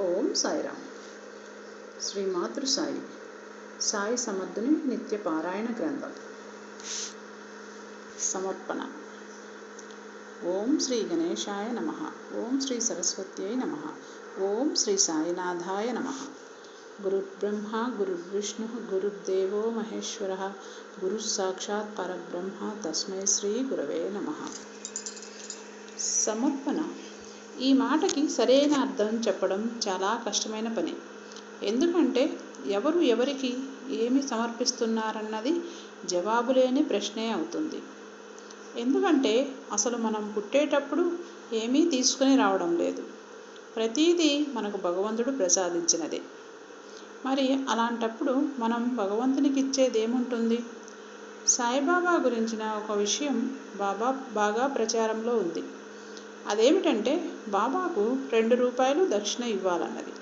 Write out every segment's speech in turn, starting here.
ఓం సాయిరామ్ శ్రీ మాతృ సాయి సాయి సమర్థుని నిత్య పారాయణ గ్రంథం సమర్పణ ఓం శ్రీ గణేశాయ నమ ఓం శ్రీ సరస్వత్యై నమ ఓం శ్రీ సాయినాథాయ నమ గురుర్బ్రహ్మ గురుర్విష్ణు గురుర్దేవో మహేశ్వర గురు సాక్షాత్ పరబ్రహ్మ తస్మై శ్రీ గురవే నమ సమర్పణ ఈ మాటకి సరైన అర్థం చెప్పడం చాలా కష్టమైన పని. ఎందుకంటే ఎవరు ఎవరికి ఏమి సమర్పిస్తున్నారన్నది జవాబు లేని ప్రశ్నే అవుతుంది. ఎందుకంటే అసలు మనం పుట్టేటప్పుడు ఏమీ తీసుకుని రావడం లేదు. ప్రతీదీ మనకు భగవంతుడు ప్రసాదించినదే. మరి అలాంటప్పుడు మనం భగవంతునికి ఇచ్చేది ఏముంటుంది సాయిబాబా గురించిన ఒక విషయం బాబా బాగా ప్రచారంలో ఉంది. అదేమిటంటే బాబాకు రెండు రూపాయలు దక్షిణ ఇవ్వాలన్నది.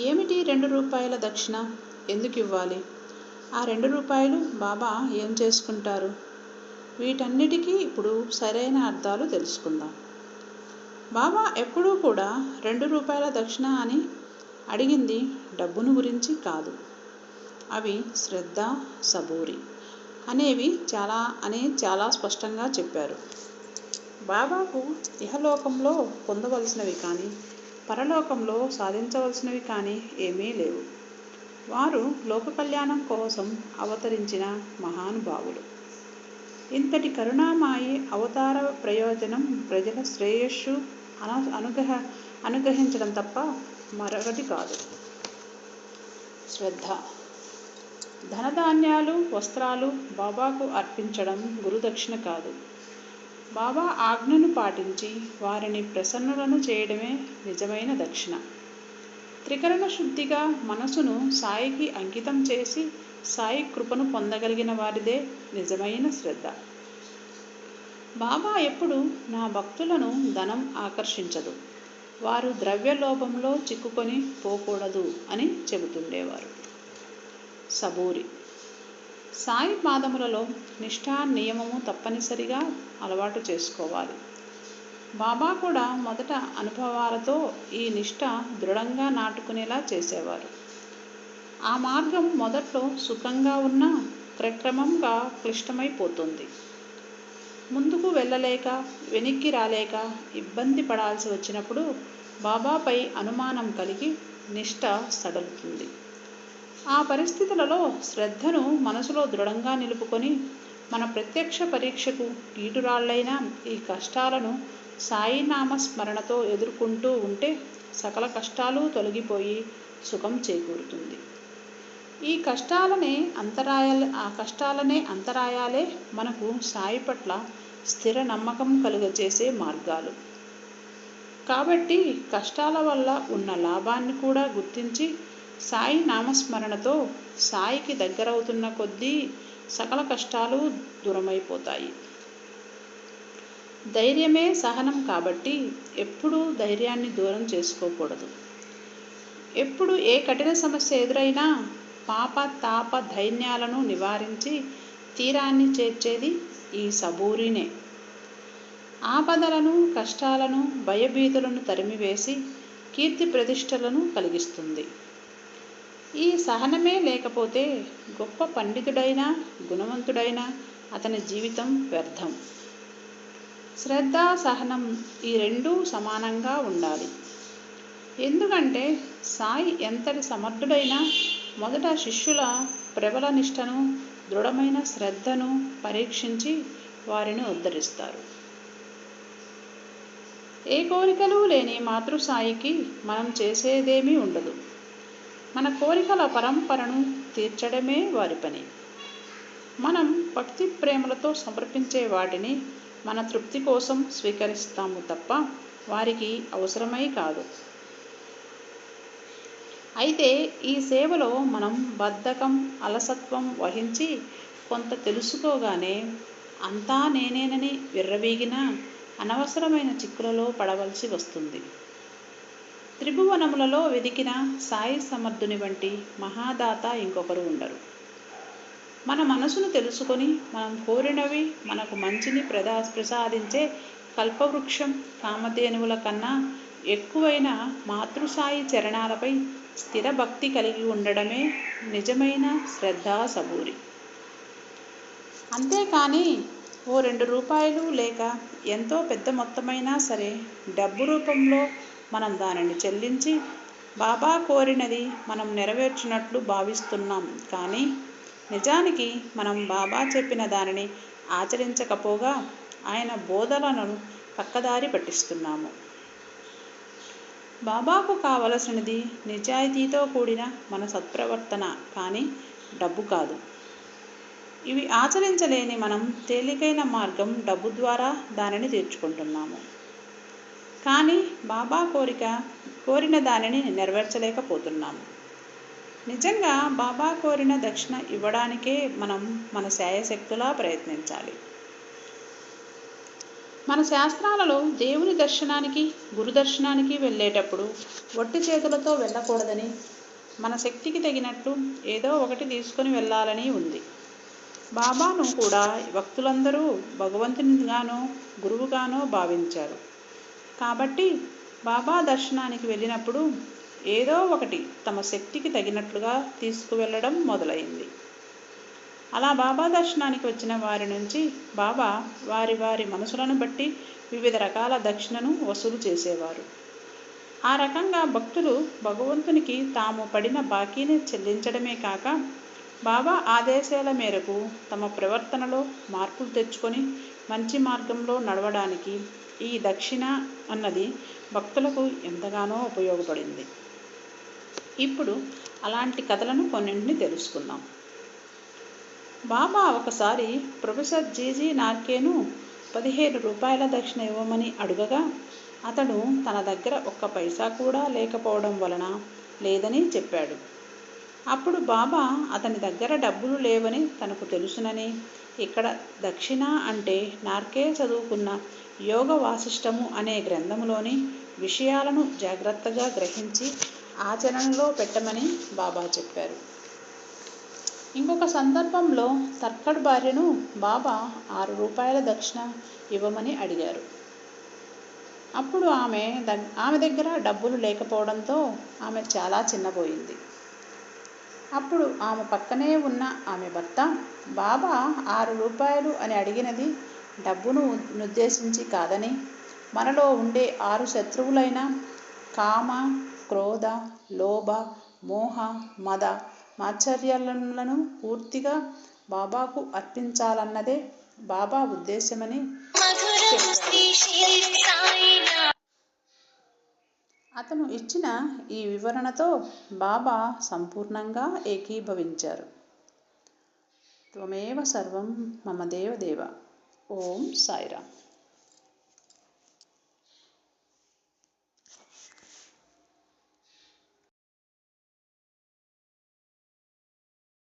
ఏమిటి రెండు రూపాయల దక్షిణ? ఎందుకు ఇవ్వాలి? ఆ రెండు రూపాయలు బాబా ఏం చేసుకుంటారు? వీటన్నిటికీ ఇప్పుడు సరైన అర్థాలు తెలుసుకుందాం. బాబా ఎప్పుడూ కూడా రెండు రూపాయల దక్షిణ అని అడిగింది డబ్బును గురించి కాదు. అవి శ్రద్ధ సబూరి అనేవి చాలా అని చాలా స్పష్టంగా చెప్పారు. బాబాకు ఇహలోకంలో పొందవలసినవి కానీ పరలోకంలో సాధించవలసినవి కానీ ఏమీ లేవు. వారు లోక కళ్యాణం కోసం అవతరించిన మహానుభావులు. ఇంతటి కరుణామాయి అవతార ప్రయోజనం ప్రజల శ్రేయస్సు అను అనుగ్రహ అనుగ్రహించడం తప్ప మరొకటి కాదు. శ్రద్ధ. ధనధాన్యాలు వస్త్రాలు బాబాకు అర్పించడం గురుదక్షిణ కాదు. బాబా ఆజ్ఞను పాటించి వారిని ప్రసన్నులను చేయడమే నిజమైన దక్షిణ. త్రికరణ శుద్ధిగా మనసును సాయికి అంకితం చేసి సాయి కృపను పొందగలిగిన వారిదే నిజమైన శ్రద్ధ. బాబా ఎప్పుడు నా భక్తులను ధనం ఆకర్షించదు. వారు ద్రవ్యలోభంలో చిక్కుకొని పోకూడదు అని చెబుతుండేవారు. సబూరి సాయి పాదములలో నిష్ఠా నియమము తప్పనిసరిగా అలవాటు చేసుకోవాలి. బాబా కూడా మొదట అనుభవాలతో ఈ నిష్ఠ దృఢంగా నాటుకునేలా చేసేవారు. ఆ మార్గం మొదట్లో సుఖంగా ఉన్న క్రక్రమంగా క్లిష్టమైపోతుంది. ముందుకు వెళ్ళలేక వెనక్కి రాలేక ఇబ్బంది పడాల్సి వచ్చినప్పుడు బాబాపై అనుమానం కలిగి నిష్ఠ సడలుతుంది. ఆ పరిస్థితులలో శ్రద్ధను మనసులో దృఢంగా నిలుపుకొని మన ప్రత్యక్ష పరీక్షకు కీటురాళ్ళైన ఈ కష్టాలను సాయినామ స్మరణతో ఎదుర్కొంటూ ఉంటే సకల కష్టాలు తొలగిపోయి సుఖం చేకూరుతుంది. ఈ కష్టాలనే అంతరాయాల ఆ కష్టాలనే అంతరాయాలే మనకు సాయి పట్ల స్థిర నమ్మకం కలుగజేసే మార్గాలు. కాబట్టి కష్టాల వల్ల ఉన్న లాభాన్ని కూడా గుర్తించి సాయి నామస్మరణతో సాయికి దగ్గరవుతున్న కొద్దీ సకల కష్టాలు దూరమైపోతాయి. ధైర్యమే సహనం కాబట్టి ఎప్పుడూ ధైర్యాన్ని దూరం చేసుకోకూడదు. ఎప్పుడు ఏ కఠిన సమస్య ఎదురైనా పాప తాప ధైర్యాలను నివారించి తీరాన్ని చేర్చేది ఈ సబూరినే. ఆపదలను కష్టాలను భయభీతులను తరిమివేసి కీర్తి ప్రతిష్టలను కలిగిస్తుంది. ఈ సహనమే లేకపోతే గొప్ప పండితుడైనా గుణవంతుడైనా అతని జీవితం వ్యర్థం. శ్రద్ధ సహనం ఈ రెండూ సమానంగా ఉండాలి. ఎందుకంటే సాయి ఎంతటి సమర్థుడైనా మొదట శిష్యుల ప్రబల నిష్టను దృఢమైన శ్రద్ధను పరీక్షించి వారిని ఉద్ధరిస్తారు. ఏ కోరికలు లేని మాతృసాయికి మనం చేసేదేమీ ఉండదు. మన కోరికల పరంపరను తీర్చడమే వారి పని. మనం భక్తి ప్రేమలతో సమర్పించే వాటిని మన తృప్తి కోసం స్వీకరిస్తాము తప్ప వారికి అవసరమై కాదు. అయితే ఈ సేవలో మనం బద్ధకం అలసత్వం వహించి కొంత తెలుసుకోగానే అంతా నేనేనని విర్రవీగిన అనవసరమైన చిక్కులలో పడవలసి వస్తుంది. త్రిభువనములలో వెదికిన సాయి సమర్థుని వంటి మహాదాత ఇంకొకరు ఉండరు. మన మనసును తెలుసుకొని మనం కోరినవి మనకు మంచిని ప్రదా ప్రసాదించే కల్పవృక్షం కామధేనువుల కన్నా ఎక్కువైన మాతృసాయి చరణాలపై స్థిర భక్తి కలిగి ఉండడమే నిజమైన శ్రద్ధా సబూరి అంతేకాని ఓ రెండు రూపాయలు లేక ఎంతో పెద్ద మొత్తమైనా సరే డబ్బు రూపంలో మనం దానిని చెల్లించి బాబా కోరినది మనం నెరవేర్చినట్లు భావిస్తున్నాం. కానీ నిజానికి మనం బాబా చెప్పిన దానిని ఆచరించకపోగా ఆయన బోధనలను పక్కదారి పట్టిస్తున్నాము. బాబాకు కావలసినది నిజాయితీతో కూడిన మన సత్ప్రవర్తన కానీ డబ్బు కాదు. ఇవి ఆచరించలేని మనం తేలికైన మార్గం డబ్బు ద్వారా దానిని తీర్చుకుంటున్నాము. కానీ బాబా కోరిక కోరిన దానిని నెరవేర్చలేకపోతున్నాము. నిజంగా బాబా కోరిన దక్షిణ ఇవ్వడానికే మనం మన శాయశక్తులా ప్రయత్నించాలి. మన శాస్త్రాలలో దేవుని దర్శనానికి గురు దర్శనానికి వెళ్ళేటప్పుడు ఒట్టి చేతులతో వెళ్ళకూడదని మన శక్తికి తగినట్లు ఏదో ఒకటి తీసుకొని వెళ్ళాలని ఉంది. బాబాను కూడా భక్తులందరూ భగవంతునిగానో గురువుగానో భావించారు. కాబట్టి బాబా దర్శనానికి వెళ్ళినప్పుడు ఏదో ఒకటి తమ శక్తికి తగినట్లుగా తీసుకువెళ్ళడం మొదలైంది. అలా బాబా దర్శనానికి వచ్చిన వారి నుంచి బాబా వారి వారి మనసులను బట్టి వివిధ రకాల దక్షిణను వసూలు చేసేవారు. ఆ రకంగా భక్తులు భగవంతునికి తాము పడిన బాకీని చెల్లించడమే కాక బాబా ఆదేశాల మేరకు తమ ప్రవర్తనలో మార్పులు తెచ్చుకొని మంచి మార్గంలో నడవడానికి ఈ దక్షిణ అన్నది భక్తులకు ఎంతగానో ఉపయోగపడింది. ఇప్పుడు అలాంటి కథలను కొన్నింటిని తెలుసుకుందాం. బాబా ఒకసారి ప్రొఫెసర్ జీజీ నార్కేను పదిహేను రూపాయల దక్షిణ ఇవ్వమని అడుగగా అతడు తన దగ్గర ఒక్క పైసా కూడా లేకపోవడం వలన లేదని చెప్పాడు. అప్పుడు బాబా అతని దగ్గర డబ్బులు లేవని తనకు తెలుసునని ఇక్కడ దక్షిణ అంటే నార్కే చదువుకున్న యోగ వాసిష్టము అనే గ్రంథంలోని విషయాలను జాగ్రత్తగా గ్రహించి ఆచరణలో పెట్టమని బాబా చెప్పారు. ఇంకొక సందర్భంలో తర్కడ్ భార్యను బాబా ఆరు రూపాయల దక్షిణ ఇవ్వమని అడిగారు. అప్పుడు ఆమె ద ఆమె దగ్గర డబ్బులు లేకపోవడంతో ఆమె చాలా చిన్నపోయింది. అప్పుడు ఆమె పక్కనే ఉన్న ఆమె భర్త బాబా ఆరు రూపాయలు అని అడిగినది డబ్బును ఉద్దేశించి కాదని మనలో ఉండే ఆరు శత్రువులైన కామ క్రోధ లోభ మోహ మద మాత్సర్యాలను పూర్తిగా బాబాకు అర్పించాలన్నదే బాబా ఉద్దేశమని అతను ఇచ్చిన ఈ వివరణతో బాబా సంపూర్ణంగా ఏకీభవించారు. త్వమేవ సర్వం మమ దేవ దేవ ఓం సాయిరామ్